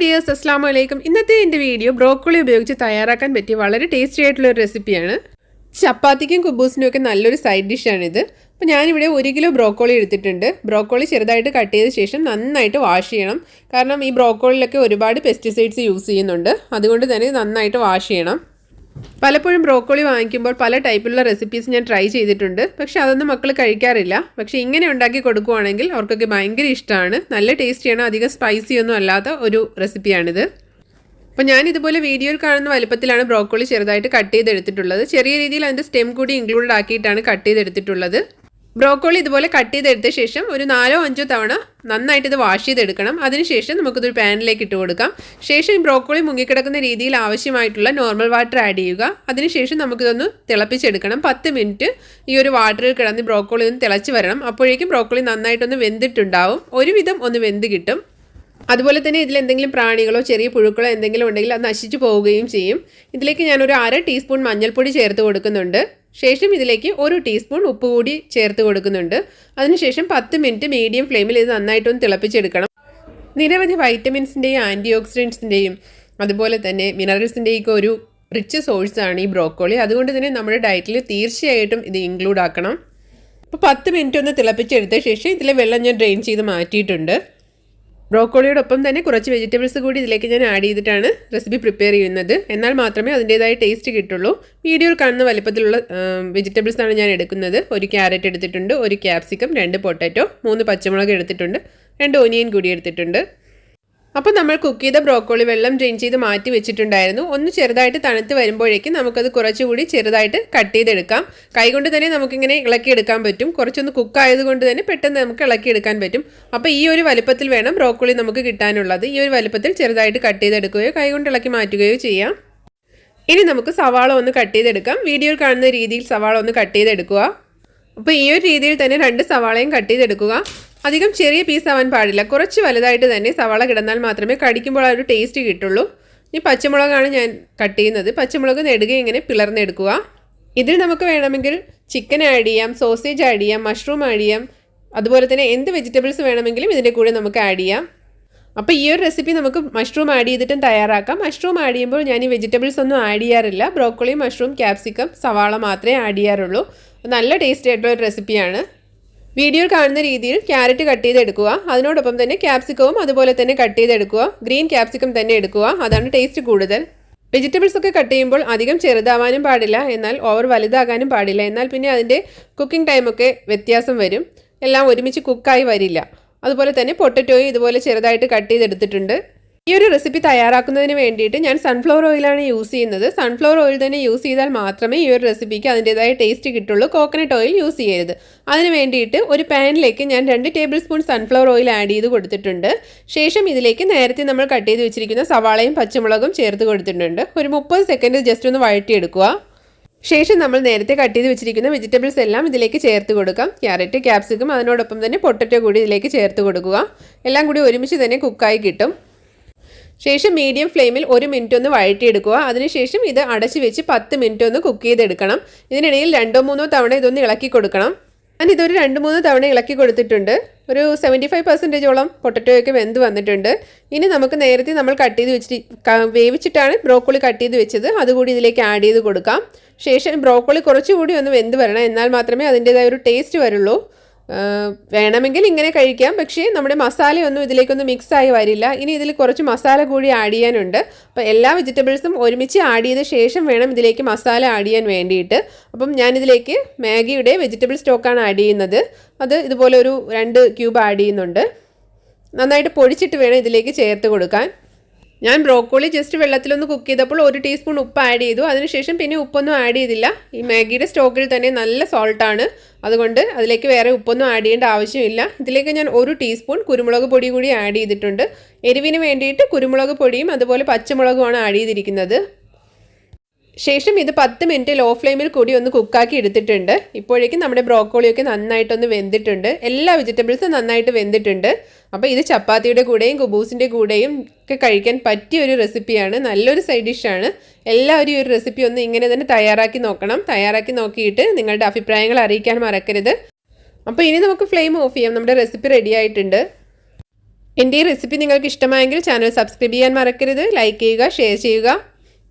Dears അസ്ലാം വലൈക്കും ഇന്നത്തെ എന്റെ വീഡിയോ ബ്രോക്കോളി ഉപയോഗിച്ച് തയ്യാറാക്കാൻ പറ്റിയ വളരെ ടേസ്റ്റി ആയിട്ടുള്ള ഒരു റെസിപ്പിയാണ് ചപ്പാത്തിക്കും കുബൂസിനും ഒക്കെ നല്ലൊരു സൈഡ് ഡിഷാണിത് അപ്പോൾ ഞാനിവിടെ ഒരു കിലോ ബ്രോക്കോളി എടുത്തിട്ടുണ്ട്. ബ്രോക്കോളി ചെറുതായിട്ട് കട്ട് ചെയ്ത ശേഷം നന്നായിട്ട് വാഷ് ചെയ്യണം. കാരണം ഈ ബ്രോക്കോളിലൊക്കെ ഒരുപാട് പെസ്റ്റിസൈഡ്സ് യൂസ് ചെയ്യുന്നുണ്ട്. അതുകൊണ്ട് തന്നെ നന്നായിട്ട് വാഷ് ചെയ്യണം. പലപ്പോഴും ബ്രോക്കോളി വാങ്ങിക്കുമ്പോൾ പല ടൈപ്പിലുള്ള റെസിപ്പീസ് ഞാൻ ട്രൈ ചെയ്തിട്ടുണ്ട്. പക്ഷേ അതൊന്നും മക്കൾ കഴിക്കാറില്ല. പക്ഷേ ഇങ്ങനെ ഉണ്ടാക്കി കൊടുക്കുവാണെങ്കിൽ അവർക്കൊക്കെ ഭയങ്കര ഇഷ്ടമാണ്. നല്ല ടേസ്റ്റിയാണ് അധികം സ്പൈസി ഒന്നും അല്ലാത്ത ഒരു റെസിപ്പിയാണിത് അപ്പോൾ ഞാൻ ഇതുപോലെ വീഡിയോയിൽ കാണുന്ന വലുപ്പത്തിലാണ് ബ്രോക്കോളി ചെറുതായിട്ട് കട്ട് ചെയ്തെടുത്തിട്ടുള്ളത്. ചെറിയ രീതിയിൽ അതിന്റെ സ്റ്റെം കൂടി ഇൻക്ലൂഡ് ആക്കിയിട്ടാണ് കട്ട് ചെയ്തെടുത്തിട്ടുള്ളത്. ബ്രോക്കോളി ഇതുപോലെ കട്ട് ചെയ്തെടുത്ത ശേഷം ഒരു നാലോ അഞ്ചോ തവണ നന്നായിട്ട് ഇത് വാഷ് ചെയ്തെടുക്കണം. അതിനുശേഷം നമുക്കിതൊരു പാനിലേക്ക് ഇട്ട് കൊടുക്കാം. ശേഷം ഈ ബ്രോക്കോളി മുങ്ങിക്കിടക്കുന്ന രീതിയിൽ ആവശ്യമായിട്ടുള്ള നോർമൽ വാട്ടർ ആഡ് ചെയ്യുക. അതിനുശേഷം നമുക്കിതൊന്ന് തിളപ്പിച്ചെടുക്കണം. പത്ത് മിനിറ്റ് ഈ ഒരു വാട്ടറിൽ കിടന്ന് ബ്രോക്കോളി ഒന്ന് തിളച്ച് വരണം. അപ്പോഴേക്കും ബ്രോക്കോളി നന്നായിട്ടൊന്ന് വെന്തിട്ടുണ്ടാവും. ഒരുവിധം ഒന്ന് വെന്ത് കിട്ടും. അതുപോലെ തന്നെ ഇതിൽ എന്തെങ്കിലും പ്രാണികളോ ചെറിയ പുഴുക്കളോ എന്തെങ്കിലും ഉണ്ടെങ്കിൽ അത് നശിച്ചു പോവുകയും ചെയ്യും. ഇതിലേക്ക് ഞാനൊരു അര ടീസ്പൂൺ മഞ്ഞൾപ്പൊടി ചേർത്ത് കൊടുക്കുന്നുണ്ട്. ശേഷം ഇതിലേക്ക് ഒരു ടീസ്പൂൺ ഉപ്പ് കൂടി ചേർത്ത് കൊടുക്കുന്നുണ്ട്. അതിനുശേഷം പത്ത് മിനിറ്റ് മീഡിയം ഫ്ലെയിമിൽ ഇത് നന്നായിട്ടൊന്ന് തിളപ്പിച്ചെടുക്കണം. നിരവധി വൈറ്റമിൻസിന്റെയും ആന്റി ഓക്സിഡൻസിന്റെയും അതുപോലെ തന്നെ മിനറൽസിന്റെയൊക്കെ ഒരു റിച്ച് സോഴ്സാണ് ഈ ബ്രോക്കോളി. അതുകൊണ്ട് തന്നെ നമ്മുടെ ഡയറ്റിൽ തീർച്ചയായിട്ടും ഇത് ഇൻക്ലൂഡ് ആക്കണം. അപ്പോൾ പത്ത് മിനിറ്റ് ഒന്ന് തിളപ്പിച്ചെടുത്ത ശേഷം ഇതിലെ വെള്ളം ഞാൻ ഡ്രെയിൻ ചെയ്ത് മാറ്റിയിട്ടുണ്ട്. ബ്രോക്കോളിയോടൊപ്പം തന്നെ കുറച്ച് വെജിറ്റബിൾസ് കൂടി ഇതിലേക്ക് ഞാൻ ആഡ് ചെയ്തിട്ടാണ് റെസിപ്പി പ്രിപ്പയർ ചെയ്യുന്നത്. എന്നാൽ മാത്രമേ അതിന്റേതായ ടേസ്റ്റ് കിട്ടുള്ളൂ. വീഡിയോയിൽ കാണുന്ന വലിപ്പത്തിലുള്ള വെജിറ്റബിൾസ് ആണ് ഞാൻ എടുക്കുന്നത്. ഒരു ക്യാരറ്റ് എടുത്തിട്ടുണ്ട് ഒരു ക്യാപ്സിക്കം രണ്ട് പൊട്ടാറ്റോ മൂന്ന് പച്ചമുളക് എടുത്തിട്ടുണ്ട് രണ്ട് ഒനിയൻ കൂടി എടുത്തിട്ടുണ്ട്. അപ്പോൾ നമ്മൾ കുക്ക് ചെയ്ത ബ്രോക്കോളി വെള്ളം ഡ്രെയിൻ ചെയ്ത് മാറ്റി വെച്ചിട്ടുണ്ടായിരുന്നു. ഒന്ന് ചെറുതായിട്ട് തണുത്ത് വരുമ്പോഴേക്കും നമുക്കത് കുറച്ചുകൂടി ചെറുതായിട്ട് കട്ട് ചെയ്തെടുക്കാം. കൈകൊണ്ട് തന്നെ നമുക്കിങ്ങനെ ഇളക്കിയെടുക്കാൻ പറ്റും. കുറച്ചൊന്ന് കുക്ക് ആയതുകൊണ്ട് തന്നെ പെട്ടെന്ന് നമുക്ക് ഇളക്കിയെടുക്കാൻ പറ്റും. അപ്പോൾ ഈ ഒരു വലുപ്പത്തിൽ വേണം ബ്രോക്കോളി നമുക്ക് കിട്ടാനുള്ളത്. ഈ ഒരു വലുപ്പത്തിൽ ചെറുതായിട്ട് കട്ട് ചെയ്തെടുക്കുകയോ കൈകൊണ്ട് ഇളക്കി മാറ്റുകയോ ചെയ്യാം. ഇനി നമുക്ക് സവാള ഒന്ന് കട്ട് ചെയ്തെടുക്കാം. വീഡിയോയിൽ കാണുന്ന രീതിയിൽ സവാള ഒന്ന് കട്ട് ചെയ്തെടുക്കുക. അപ്പോൾ ഈ ഒരു രീതിയിൽ തന്നെ രണ്ട് സവാളയും കട്ട് ചെയ്തെടുക്കുക. അധികം ചെറിയ പീസ് ആവാൻ പാടില്ല. കുറച്ച് വലുതായിട്ട് തന്നെ സവാള കിടന്നാൽ മാത്രമേ കടിക്കുമ്പോൾ ആ ഒരു ടേസ്റ്റ് കിട്ടുള്ളൂ. ഇനി പച്ചമുളകാണ് ഞാൻ കട്ട് ചെയ്യുന്നത്. പച്ചമുളക് നെടുക ഇങ്ങനെ പിളർന്നെടുക്കുക. ഇതിൽ നമുക്ക് വേണമെങ്കിൽ ചിക്കൻ ആഡ് ചെയ്യാം സോസേജ് ആഡ് ചെയ്യാം മഷ്റൂം ആഡ് ചെയ്യാം. അതുപോലെ തന്നെ എന്ത് വെജിറ്റബിൾസ് വേണമെങ്കിലും ഇതിന്റെ കൂടെ നമുക്ക് ആഡ് ചെയ്യാം. അപ്പോൾ ഈ ഒരു റെസിപ്പി നമുക്ക് മഷ്റൂം ആഡ് ചെയ്തിട്ടും തയ്യാറാക്കാം. മഷ്റൂം ആഡ് ചെയ്യുമ്പോൾ ഞാൻ ഈ വെജിറ്റബിൾസ് ഒന്നും ആഡ് ചെയ്യാറില്ല. ബ്രോക്കോളി മഷ്റൂം ക്യാപ്സിക്കം സവാള മാത്രമേ ആഡ് ചെയ്യാറുള്ളൂ. നല്ല ടേസ്റ്റി ആയിട്ടുള്ള ഒരു റെസിപ്പിയാണ് വീഡിയോയിൽ കാണുന്ന രീതിയിൽ ക്യാരറ്റ് കട്ട് ചെയ്തെടുക്കുക. അതിനോടൊപ്പം തന്നെ ക്യാപ്സിക്കവും അതുപോലെ തന്നെ കട്ട് ചെയ്തെടുക്കുക. ഗ്രീൻ ക്യാപ്സിക്കം തന്നെ എടുക്കുക. അതാണ് ടേസ്റ്റ് കൂടുതൽ. വെജിറ്റബിൾസ് ഒക്കെ കട്ട് ചെയ്യുമ്പോൾ അധികം ചെറുതാവാനും പാടില്ല. എന്നാൽ ഓവർ വലുതാകാനും പാടില്ല. എന്നാൽ പിന്നെ അതിന്റെ കുക്കിംഗ് ടൈമൊക്കെ വ്യത്യാസം വരും. എല്ലാം ഒരുമിച്ച് കുക്കായി വരില്ല. അതുപോലെ തന്നെ പൊട്ടറ്റോയും ഇതുപോലെ ചെറുതായിട്ട് കട്ട് ചെയ്തെടുത്തിട്ടുണ്ട്. ഈ ഒരു റെസിപ്പി തയ്യാറാക്കുന്നതിന് വേണ്ടിയിട്ട് ഞാൻ സൺഫ്ലവർ ഓയിലാണ് യൂസ് ചെയ്യുന്നത്. സൺഫ്ലവർ ഓയിൽ തന്നെ യൂസ് ചെയ്താൽ മാത്രമേ ഈ ഒരു റെസിപ്പിക്ക് അതിന്റെതായ ടേസ്റ്റ് കിട്ടുള്ളൂ. കോക്കനട്ട് ഓയിൽ യൂസ് ചെയ്യരുത്. അതിന് വേണ്ടിയിട്ട് ഒരു പാനിലേക്ക് ഞാൻ രണ്ട് tablespoon sunflower oil add ചെയ്ത് കൊടുത്തിട്ടുണ്ട്. ശേഷം ഇതിലേക്ക് നേരത്തെ നമ്മൾ കട്ട് ചെയ്ത് വെച്ചിരിക്കുന്ന സവാളയും പച്ചമുളകും ചേർത്ത് കൊടുത്തിട്ടുണ്ട്. ഒരു മുപ്പത് സെക്കൻഡ് ജസ്റ്റ് ഒന്ന് വഴറ്റിയെടുക്കുക. ശേഷം നമ്മൾ നേരത്തെ കട്ട് ചെയ്ത് വെച്ചിരിക്കുന്ന വെജിറ്റബിൾസ് എല്ലാം ഇതിലേക്ക് ചേർത്ത് കൊടുക്കാം. ക്യാരറ്റ് ക്യാപ്സിക്കും അതിനോടൊപ്പം തന്നെ പൊട്ടറ്റോ കൂടി ഇതിലേക്ക് ചേർത്ത് കൊടുക്കുക. എല്ലാം കൂടി ഒരുമിച്ച് തന്നെ കുക്കായി കിട്ടും. ശേഷം മീഡിയം ഫ്ലെയിമിൽ ഒരു മിനിറ്റ് ഒന്ന് വഴറ്റിയെടുക്കുക. അതിനുശേഷം ഇത് അടച്ചു വെച്ച് പത്ത് മിനിറ്റ് ഒന്ന് കുക്ക് ചെയ്തെടുക്കണം. ഇതിനിടയിൽ രണ്ടോ മൂന്നോ തവണ ഇതൊന്ന് ഇളക്കി കൊടുക്കണം. ഞാൻ ഇതൊരു രണ്ട് മൂന്ന് തവണ ഇളക്കി കൊടുത്തിട്ടുണ്ട്. ഒരു സെവന്റി ഫൈവ് പെർസെന്റേജോളം പൊട്ടറ്റോയൊക്കെ വെന്ത് വന്നിട്ടുണ്ട്. ഇനി നമുക്ക് നേരത്തെ നമ്മൾ കട്ട് ചെയ്ത് വെച്ചിട്ട് വേവിച്ചിട്ടാണ് ബ്രോക്കോളി കട്ട് ചെയ്ത് വെച്ചത്. അതുകൂടി ഇതിലേക്ക് ആഡ് ചെയ്ത് കൊടുക്കാം. ശേഷം ബ്രോക്കോളി കുറച്ചുകൂടി ഒന്ന് വെന്ത് വരണം. എന്നാൽ മാത്രമേ അതിന്റേതായ ഒരു ടേസ്റ്റ് വരുള്ളൂ. വേണമെങ്കിൽ ഇങ്ങനെ കഴിക്കാം. പക്ഷേ നമ്മുടെ മസാലയൊന്നും ഇതിലേക്കൊന്നും മിക്സ് ആയി വരില്ല. ഇനി ഇതിൽ കുറച്ച് മസാല കൂടി ആഡ് ചെയ്യാനുണ്ട്. അപ്പോൾ എല്ലാ വെജിറ്റബിൾസും ഒരുമിച്ച് ആഡ് ചെയ്ത ശേഷം വേണം ഇതിലേക്ക് മസാല ആഡ് ചെയ്യാൻ വേണ്ടിയിട്ട്. അപ്പം ഞാനിതിലേക്ക് മാഗിയുടെ വെജിറ്റബിൾ സ്റ്റോക്കാണ് ആഡ് ചെയ്യുന്നത്. അത് ഇതുപോലെ ഒരു രണ്ട് ക്യൂബ് ആഡ് ചെയ്യുന്നുണ്ട്. നന്നായിട്ട് പൊടിച്ചിട്ട് വേണം ഇതിലേക്ക് ചേർത്ത് കൊടുക്കാൻ. ഞാൻ ബ്രോക്കോളി ജസ്റ്റ് വെള്ളത്തിലൊന്ന് കുക്ക് ചെയ്തപ്പോൾ ഒരു ടീസ്പൂൺ ഉപ്പ് ആഡ് ചെയ്തു. അതിനുശേഷം പിന്നെ ഉപ്പൊന്നും ആഡ് ചെയ്തില്ല. ഈ മാഗിയുടെ സ്റ്റോക്കിൽ തന്നെ നല്ല സോൾട്ടാണ്. അതുകൊണ്ട് അതിലേക്ക് വേറെ ഉപ്പൊന്നും ആഡ് ചെയ്യേണ്ട ആവശ്യമില്ല. ഇതിലേക്ക് ഞാൻ ഒരു ടീസ്പൂൺ കുരുമുളക് പൊടി കൂടി ആഡ് ചെയ്തിട്ടുണ്ട്. എരിവിന് വേണ്ടിയിട്ട് കുരുമുളക് പൊടിയും അതുപോലെ പച്ചമുളകുമാണ് ആഡ് ചെയ്തിരിക്കുന്നത്. ശേഷം ഇത് പത്ത് മിനിറ്റ് ലോ ഫ്ലെയിമിൽ കൂടി ഒന്ന് കുക്കാക്കി എടുത്തിട്ടുണ്ട്. ഇപ്പോഴേക്കും നമ്മുടെ ബ്രോക്കോളിയൊക്കെ നന്നായിട്ടൊന്ന് വെന്തിട്ടുണ്ട്. എല്ലാ വെജിറ്റബിൾസും നന്നായിട്ട് വെന്തിട്ടുണ്ട്. അപ്പോൾ ഇത് ചപ്പാത്തിയുടെ കൂടെയും കുബൂസിന്റെ കൂടെയും ഒക്കെ കഴിക്കാൻ പറ്റിയ ഒരു റെസിപ്പിയാണ് നല്ലൊരു സൈഡ് ഡിഷാണ് എല്ലാവരും ഈ ഒരു റെസിപ്പി ഒന്ന് ഇങ്ങനെ തന്നെ തയ്യാറാക്കി നോക്കണം. തയ്യാറാക്കി നോക്കിയിട്ട് നിങ്ങളുടെ അഭിപ്രായങ്ങൾ അറിയിക്കാൻ മറക്കരുത്. അപ്പോൾ ഇനി നമുക്ക് ഫ്ലെയിം ഓഫ് ചെയ്യാം. നമ്മുടെ റെസിപ്പി റെഡി ആയിട്ടുണ്ട്. എന്റെ ഈ റെസിപ്പി നിങ്ങൾക്ക് ഇഷ്ടമായെങ്കിൽ ചാനൽ സബ്സ്ക്രൈബ് ചെയ്യാൻ മറക്കരുത്. ലൈക്ക് ചെയ്യുക ഷെയർ ചെയ്യുക.